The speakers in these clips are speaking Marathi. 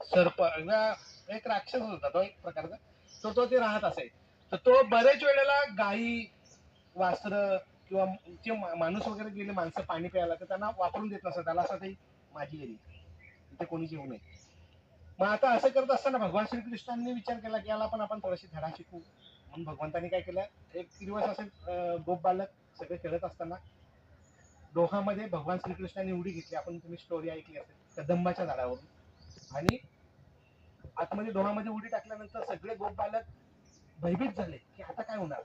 सर्प एक राक्षस होता तो एक प्रकारचा. तो तो ते राहत असे तर तो बरेच वेळेला गाई वासर किंवा जे माणूस वगैरे गेले माणसं पाणी प्यायला तर त्यांना वापरून देत नसत. त्याला असं ते माझी एरी तिथे कोणी येऊ नये. मग आता असं करत असताना भगवान श्रीकृष्णांनी विचार केला की याला पण आपण थोडीशी धडा शिकू म्हणून भगवंतांनी काय केलं एक दिवस असं गोप बालक सगळे खेळत असताना डोहामध्ये भगवान श्रीकृष्णांनी उडी घेतली. आपण तुम्ही स्टोरी ऐकली असेल कदंबाच्या झाडावरून. आणि आतमध्ये डोहामध्ये उडी टाकल्यानंतर सगळे गोप बालक भयभीत झाले की आता काय होणार?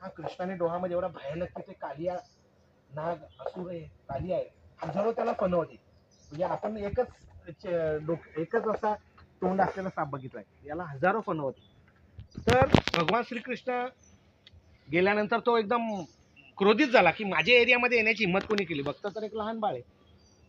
हा कृष्णाने डोहामध्ये एवढा भयानक तिथे कालिया नाग असुर आहे काली आहे हजारो त्याला पनवते म्हणजे आपण एकच डोक एकच असा तोंड असलेला साप बघितलाय. याला हजारो पनवते तर भगवान श्रीकृष्ण गेल्यानंतर तो एकदम क्रोधित झाला की माझ्या एरियामध्ये येण्याची हिंमत कोणी केली? बघता तर एक लहान बाळ आहे.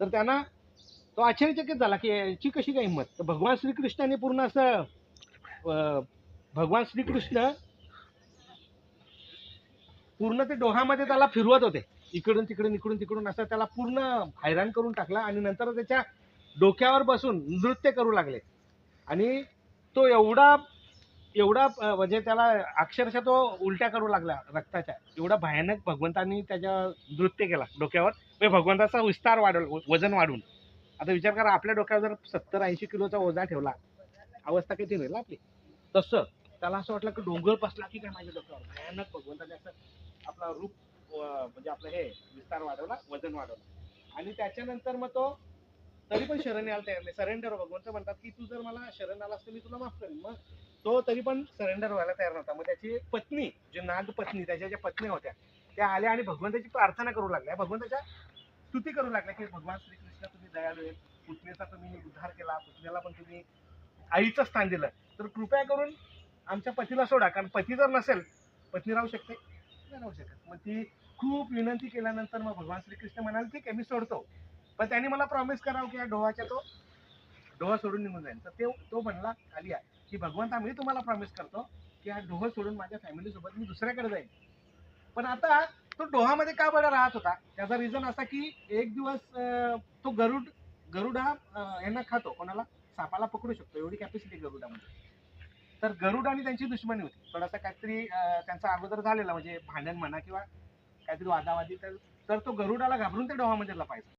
तर त्यांना तो आश्चर्यचकित झाला की याची कशी काय हिंमत? तर भगवान श्रीकृष्णाने पूर्ण असं भगवान श्रीकृष्ण पूर्ण ते डोहामध्ये त्याला फिरवत होते. इकडून तिकडून इकडून तिकडून असं त्याला पूर्ण हैराण करून टाकला आणि नंतर त्याच्या डोक्यावर बसून नृत्य करू लागले. आणि तो एवढा एवढा म्हणजे त्याला अक्षरशः तो उलट्या करू लागला रक्ताच्या. एवढा भयानक भगवंतांनी त्याच्या नृत्य केला डोक्यावर. म्हणजे भगवंताचा विस्तार वाढव वजन वाढून. आता विचार करा आपल्या डोक्यावर जर सत्तर ऐंशी किलोचा ओझा ठेवला अवस्था किती होईल आपली? तसं त्याला असं वाटलं की डोंगर पसला की काय माझ्या डोक्यावर? भयानक भगवंताने असं आपला रूप म्हणजे आपलं हे विस्तार वाढवला वजन वाढवलं. आणि त्याच्यानंतर मग तो तरी पण शरण यायला तयार नाही. सरेंडर भगवंत म्हणतात की तू जर मला शरण आला असतं मी तुला माफ करेन. मग तो तरी पण सरेंडर व्हायला तयार नव्हता. मग त्याची पत्नी जी नाग पत्नी त्याच्या ज्या पत्नी होत्या त्या आल्या आणि भगवंताची प्रार्थना करू लागल्या. भगवंताच्या स्तुती करू लागल्या की भगवान श्रीकृष्ण तुम्ही दयाळू आहेत. पुतणेचा तुम्ही उद्धार केला पुतण्याला पण तुम्ही आईचं स्थान दिलं. तर कृपया करून आमच्या पतीला सोडा. कारण पती जर नसेल पत्नी राहू शकते. नाही राहू शकत. मग ती खूप विनंती केल्यानंतर मग भगवान श्रीकृष्ण म्हणाले ठीक आहे मी सोडतो. पण त्याने मला प्रॉमिस करावं की या डोहाच्या तो डोहा सोडून निघून जाईल तर ते तो म्हणला खाली आहे. की भगवंता मी तुम्हाला प्रॉमिस करतो की हा डोह सोडून माझ्या फॅमिलीसोबत मी दुसऱ्याकडे जाईन. पण आता तो डोहामध्ये का बरं राहत होता? त्याचा रिझन असा की एक दिवस तो गरुड गरुड हा यांना खातो. कोणाला? सापाला पकडू शकतो. एवढी कॅपॅसिटी गरुडामध्ये. तर गरुड आणि त्यांची दुश्मनी होती. थोडासा काहीतरी त्यांचा अगोदर झालेला म्हणजे भांडण म्हणा किंवा काहीतरी वादावादी तर तो गरुडाला घाबरून त्या डोहामध्ये लपायचा.